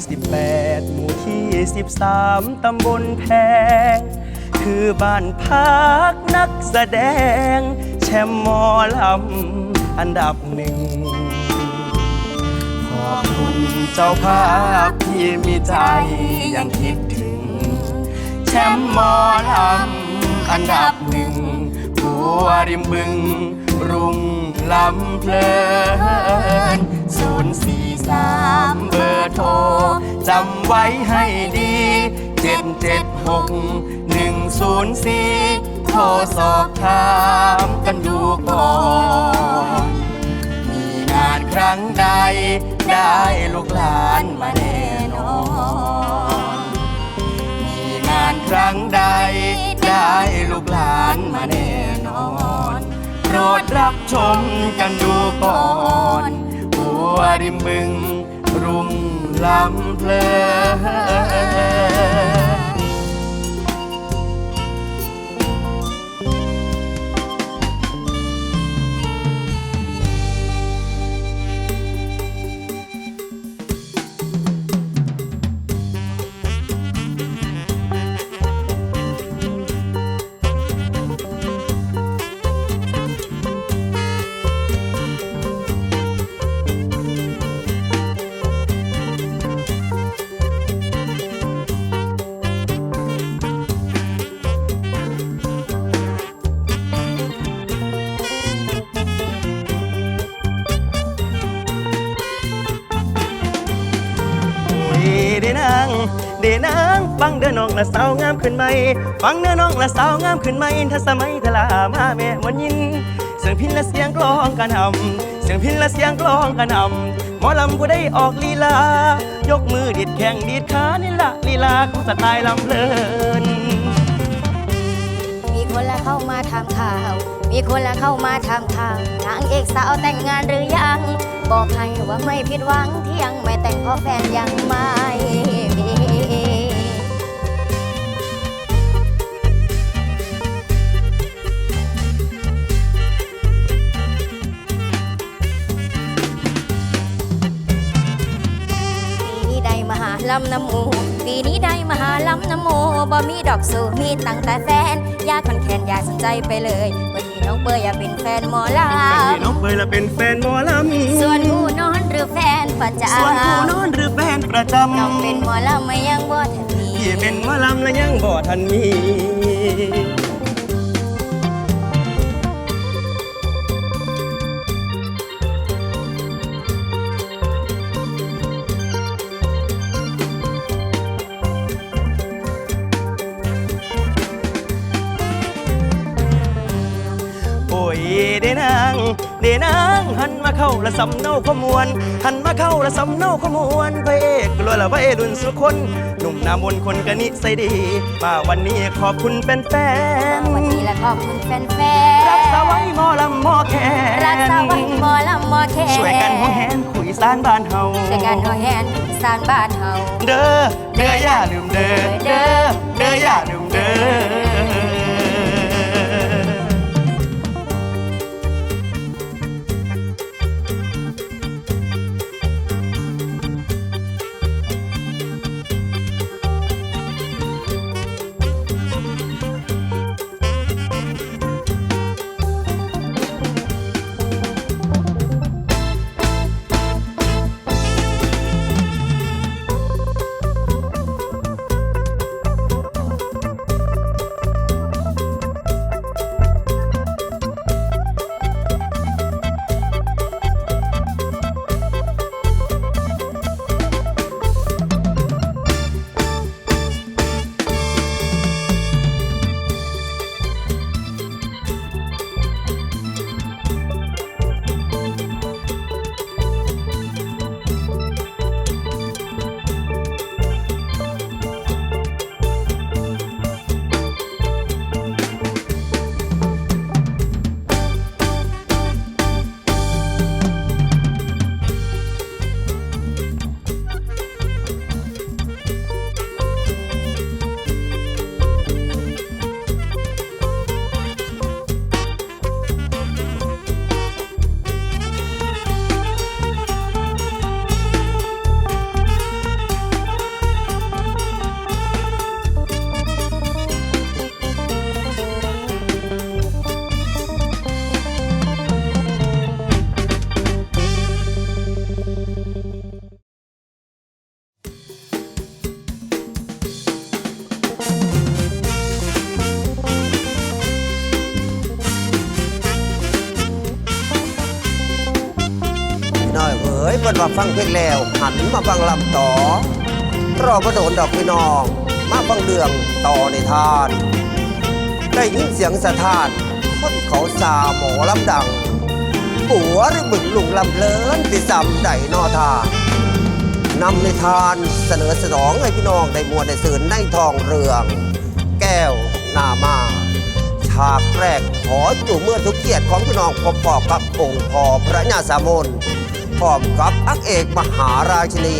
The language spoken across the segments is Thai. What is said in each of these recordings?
อยสิบแปดหมู่ที่สิบสามตำบลแพง คือบ้านพักนักแสดง แชมป์หมอลำอันดับหนึ่ง ขอบคุณเจ้าภาพที่มีใจยังคิดถึง แชมป์หมอลำอันดับหนึ่งหัวริมบึง รุ่งลำเพลินศูนย์สี่สามเบอร์โทรจำไว้ให้ดีเจ็ดเจ็ดหกหนึ่งศูนย์สี่โทรสอบถามกันดูก่อนมีงานครั้งใด ได้ลูกหลานมาแน่นอนมีงานครั้งใด ได้ล ดรับชมกันดูก่อน หัวริมบึง รุ่งลำเพลิน ฟังเด้อน้องละสาวงามขึ้นไหมฟังเด้อน้องละสาวงามขึ้นไหมถ้าสมัยทลามาแม่มันยิน เสียงพินและเสียงกลองกันำเสียงพินและเสียงกลองกันำหมอลำผู้ได้ออกลีลา ยกมือดิดแข้งดิดขานี่ละลีลาของสไตล์ลำเพลินมีคนละเข้ามาทำข่าว มีคนละเข้ามาทำข่าวนางเอกสาวแต่งงานหรือยัง บอกให้ว่าไม่ผิดหวังที่ยังไม่แต่งเพราะแฟนยังไม่ ลำน้ำมูปีนี้ได้มาหาลำน้ำโมบ่มีดอกสูมีตั้งแต่แฟน อยากคนแคนอยากสนใจไปเลยวันนี้น้องเปยอยากเป็นแฟนหมอลเป็นพี่น้องเปยละเป็นแฟนหมอลำส่วนผู้นอนหรือแฟนประจำส่วนผู้นอนหรือแฟนประจำน้องเป็นหมอลำไม่ยังบ่ทันมีำที่เป็นหมอลำและยังบ่ทันมี ดนางหันมาเข้าละสำเนาขมวนหันมาเข้าละสำเนาขมวนพระเอกกลัวละพระเอกรุ่นสุคนหนุ่มหนามนคนกะนิสัยดี มาวันนี้ขอบคุณเป็นแฟนวันนี้และขอบคุณแฟนรักษาไว้หมอลำหมอแคนรักษาไว้หมอลำหมอแคนช่วยกันหัวแหนคุยสานบ้านเฮาช่วยกันหัวแหนสานบ้านเฮาเด้อเด้ออย่าลืมเด้อเด้อเด้ออย่าลืมเด้อ ว่าฟังเพลงแล้ว หันมาฟังลำต่อ รอประโดนดอกพี่น้อง มาฟังเรื่องต่อในทาน ได้ยินเสียงสะท้านคนเขาสาหมอลำดังปัวหรือบึงลุงลำเลินติซ้ำได้นอทานนำในทานเสนอสนองให้พี่น้องได้มวลได้สื่นในทองเรือง แก้วนามาฉากแรกขอจู่เมื่อทุกเกียรติของพี่น้องพบปอบกับองค์พอพระญาสามน พร้อมกับอักเอกมหาราชินี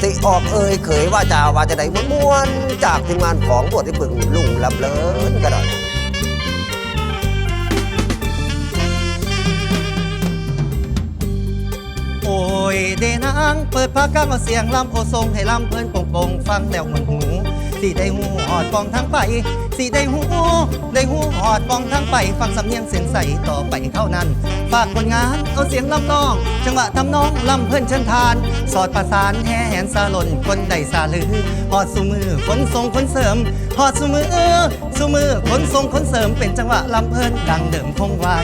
สิออกเอ่ยเขยว่าจาว่าจะได้ม้วนๆจากทีมงานของบทที่บึงลุงลำเลินก็ได้โอ้ยเดนางเปิดพากังเอาเสียงลำโอทรงให้ลำเพิ่นโป่งปงฟังแล้วมันหู สิได้หูหอดปองทั้งไป สิได้หูได้หูหอดฟองทั้งไป ฟังสำเนียงเสียงใสต่อไปเท่านั้น ฝากผลงานเอาเสียงลำนอง จังหวะทำนองลำเพิ่นเชิญทาน สอดประสานแห่แหนซาลนคนใดซาลือหอดสุมือคนทรงคนเสริมหอดสุมือสุมือคนทรงคนเสริมเป็นจังหวะลำเพิ่นดังเดิมคงไว้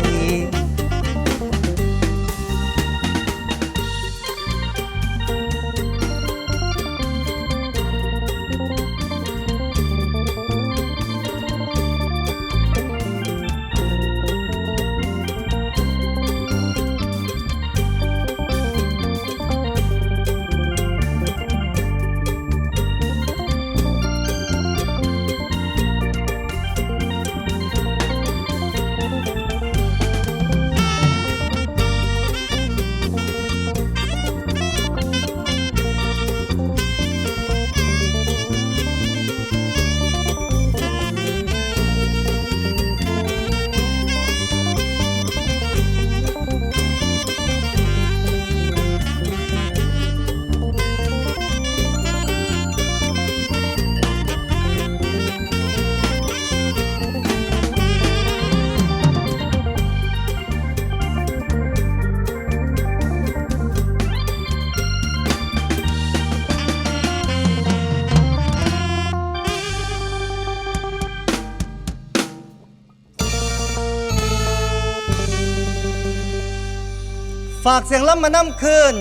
ฝากเสียงล้ำมานำคืน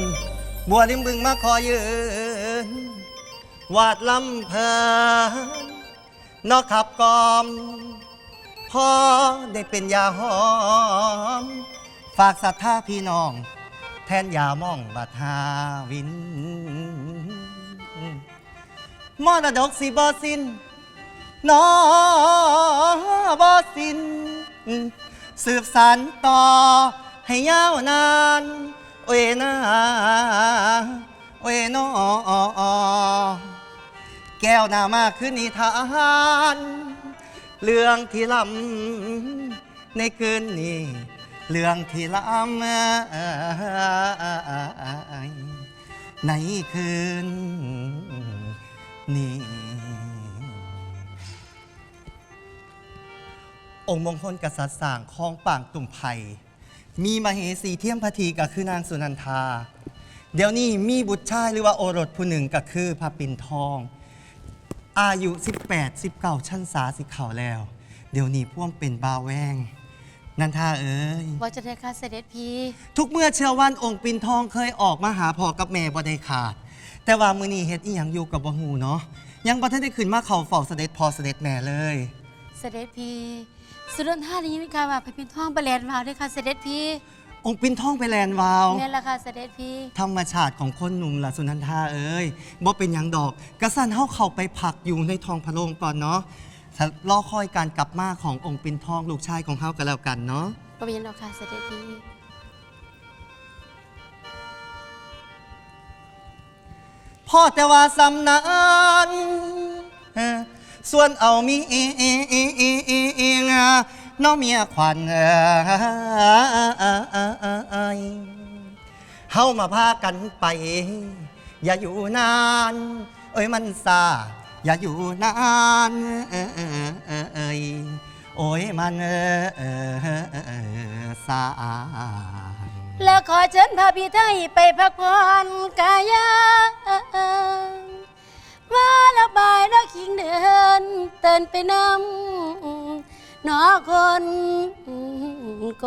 บัวริมบึงมาขอยืน วาดลำเพลินนอกขับกอมพอได้เป็นยาหอม ฝากศรัทธาพี่น้อง แทนยามองบัดหาวินมรดกสิบอสินนอบอสิน สืบสานต่อ ให้ยาวนานโอ้ยนาโอ้ยนอแก้วหนามาขึ้นนิทานเรื่องที่ลำในคืนนี้เรื่องที่ลำในคืนนี้องค์มงคลกษัตริย์สร้างคลองป่างตุ่มไผ่ มีมเหสีเทียมพทีก็คือนางสุนันทา เดี๋ยวนี้มีบุตรชายหรือว่าโอรสผู้หนึ่งก็คือพระปิ่นทอง อายุ 18 19ชั้นสาสิเขาแล้ว เดี๋ยวนี้พ่วงเป็นบาวแวง นันทาเอ้ยว่าจะได้ค่าเสด็จพี่ทุกเมื่อเชื่อวันองค์ปินทองเคยออกมาหาพ่อกับแม่บ่ได้ขาด แต่ว่ามื้อนี้เฮ็ดอีหยังอยู่กับบ่ฮู้เนาะยังบ่ทันได้ขึ้นมาเข้าเฝ้าเสด็จพ่อเสด็จแม่เลย เสด็จพี่ สุดนท่านี้มีการว่าไปเป็นท่องไปแลนวาวด้วยค่ะเสด็จพี่องค์ปินทองไปแลนวาวแม่นละค่ะเสด็จพี่ ธรรมชาติของคนหนุ่มล่ะสุนันทาเอ้ยบ่เป็นหยังดอกกระสันเฮาเข้าไปพักอยู่ในทองพระโรงก่อนเนาะถ้ารอคอยการกลับมาขององค์ปินทองลูกชายของเฮากันแล้วกันเนาะก็มีนละค่ะเสด็จพี่พ่อแต่ว่าสำนันเอ่อ ส่วนเอามีน้องเมียขวัญเฮามาพากันไป อย่าอยู่นาน เอ้ยมันซาอย่าอยู่นานเอ้ยโอ้ยมันซาแล้วขอเชิญพาพี่ไทยไปพักผ่อนกายา มาละบายละคิงเดินเตินไปนำหนอคนโก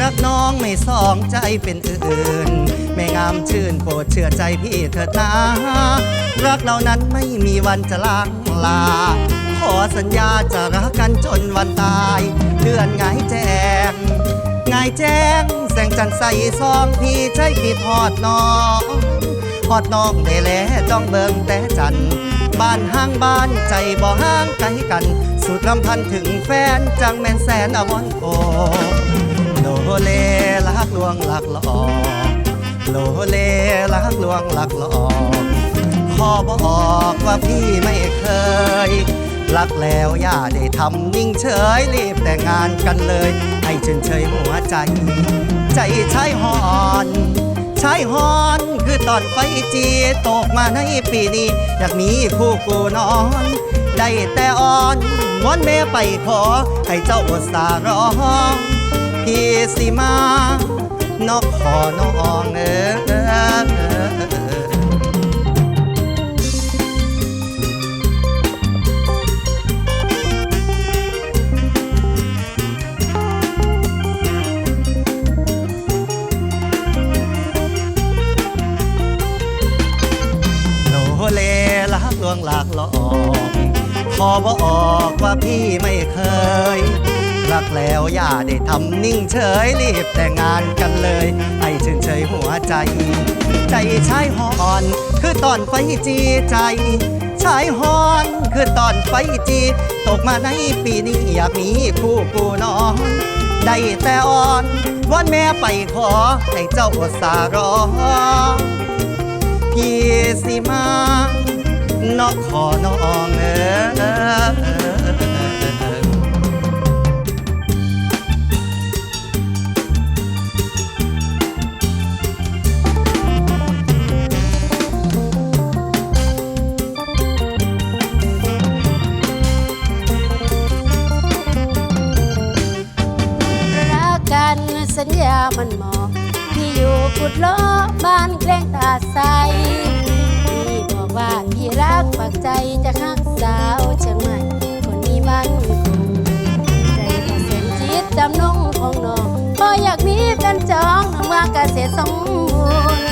รักน้องไม่สองใจเป็นอื่น ไม่งามชื่นโปรดเชื่อใจพี่เถิดนะรักเรานั้นไม่มีวันจะล้างลา ขอสัญญาจะรักกันจนวันตายเดือนไงายแจ้งไงายแจ้ง แสงจันทร์ใสซองพี่ใจพี่ทอดน้องทอดน้องได้แลจ้องเบิงแต่จันทร์บ้านห้างบ้านใจบ่ห้างไกลกัน สุดลำพันถึงแฟนจังแม่นแสนอวอนโอโลเลลักลวงลักหลอก โลเลลักลวงหลักหลอกขอบอกว่าพี่ไม่เคย รักแล้วอย่าได้ทำนิ่งเฉยรีบแต่งงานกันเลย ให้เฉยเฉยหัวใจ ใจใชายหอนใชายหอนคือตอนไฟจีตกมาในปีนี้ อยากมีคู่กูนอน ได้แต่อ่อนวอนแม่ไปขอ ให้เจ้าอุตสาห์รอพี่สิมา นอกขอน้องเออโลเลลักลวงหลากหลอกขอบอกว่าพี่ไม่เคย รักแล้วอย่าได้ทำนิ่งเฉยรีบแต่งงานกันเลยให้เฉยเฉยหัวใจ ใจชายหอน คือตอนไฟจีใจชายหอนคือตอนไฟจี ตกมาในปีนี้อยากมีคู่กูนอนได้แต่อ่อนวอนแม่ไปขอให้เจ้าอุตสาห์รอพี่สิมานอกขอน้องเออ สัญญามันหมอกพี่อยู่กุดล้อบ้านแกล้งตาใสพี่บอกว่าพี่รักปักใจจะฮักสาวเชียงใหม่คนนี้บ้านคงใจพอเส้นจิตดำนงของน้องพออยากมีเป็นจองน้องว่าเกษตรสมบูรณ์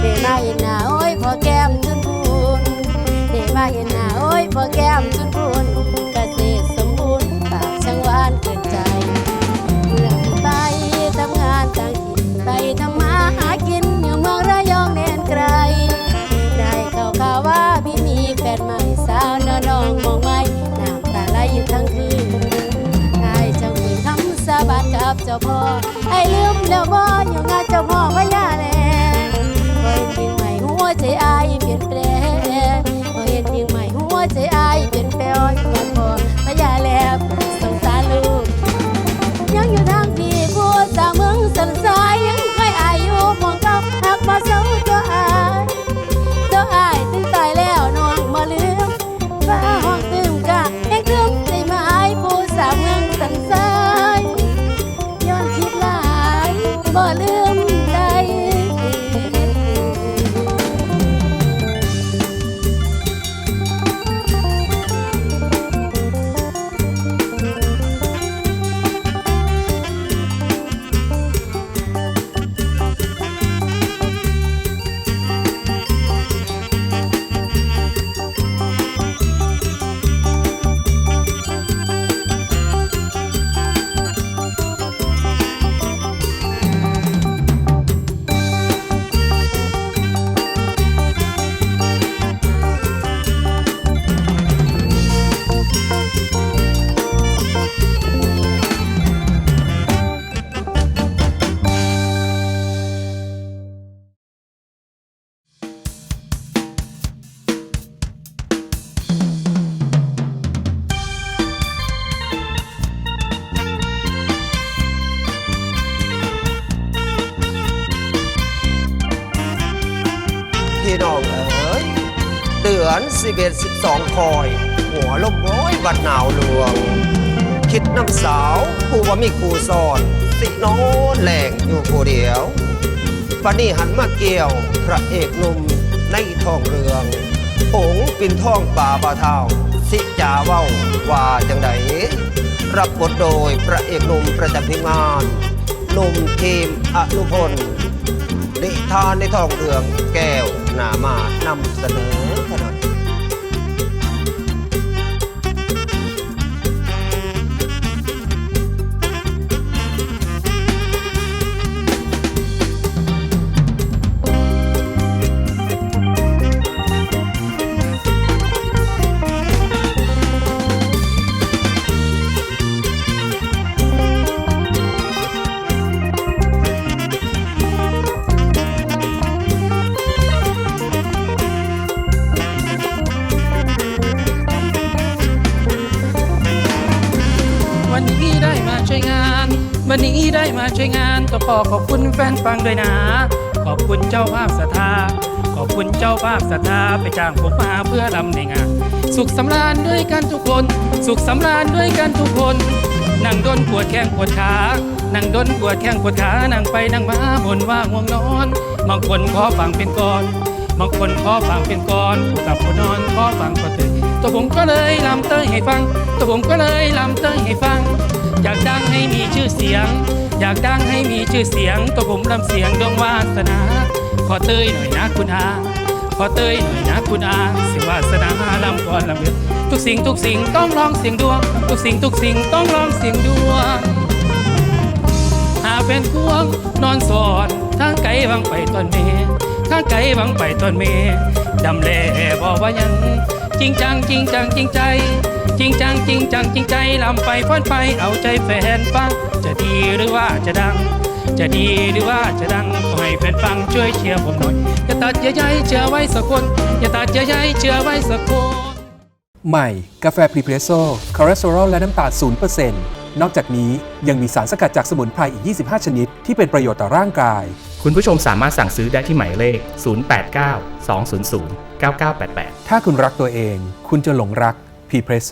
เดมาเห็นหน้าโอ้ยพอแก้มจนพูนเดมาเห็นหน้าโอ้ยพอแก้ม สิบเอ็ดสิบสองคอย หัวลมร้อยบัดหนาวหลวง คิดน้ำสาวผู้ว่ามีคู่ซ่อน สิโนอนแหลงอยู่ผู้เดียวปนนี้หันมาเกี่ยวพระเอกหนุ่มในทองเรืององค์ปินท่องป่าบาเทาสิจาเว้าว่าจังใดรับบทโดยพระเอกหนุ่มประจำทีมงานหนุ่มทีมอนุพลนิทานในทองเรืองแก้วหนามา นำเสนอ ช่วยงาน วันนี้ได้มาช่วยงาน ก็ขอขอบคุณแฟนฟังด้วยนะ ขอบคุณเจ้าภาพศรัทธา ขอบคุณเจ้าภาพศรัทธาไปจ้างผมมาเพื่อรำในงาน สุขสำราญด้วยกันทุกคน สุขสำราญด้วยกันทุกคน นั่งดนปวดแข้งปวดขา นั่งดนปวดแข้งปวดขา นั่งไปนั่งมาบ่นว่าง่วงนอนบางคนขอฟังเป็นก่อนบางคนขอฟังเป็นก่อนผู้กับผู้นอนขอฟังก็ตื่นตัวผมก็เลยลำเต้ยให้ฟัง ตัวผมก็เลยลำเต้ยให้ฟังากดังให้มีชื่อเสียง อยากดังให้มีชื่อเสียง ตัวผมลำเสียงดวงวาสนา ขอเตยหน่อยนะคุณอาขอเตยหน่อยนะคุณอาสิวาสนาลำก่อนลำเลือทุกสิ่งทุกสิ่งต้องลองเสียงดวง ทุกสิ่งทุกสิ่งต้องลองเสียงดวงหาเป็นพวงนอนสอนทางไกลวังไปตอนเมทางไกลวังไปตอนเมดำแลบอกว่ายัง จริงจังจริงจังจริงใจ จริงจังจริงจังจริงใจลำไปฟ้อนไปเอาใจแฟนฟัง จะดีหรือว่าจะดัง จะดีหรือว่าจะดังขอให้แฟนฟังช่วยเชียร์ผมหน่อยอย่าตัดอย่าใยเชื่อไว้สักคนอย่าตัดอย่าใยเชื่อไว้สักคนใหม่ กาแฟพรีเพรสโซ่คอเลสเตอรอลและน้ำตาล0%นนอกจากนี้ยังมีสารสกัดจากสมุนไพรอีก 25 ชนิด ที่เป็นประโยชน์ต่อร่างกาย คุณผู้ชมสามารถสั่งซื้อได้ที่หมายเลข 089 200 9988 ถ้าคุณรักตัวเอง คุณจะหลงรักพรีเพรสโซ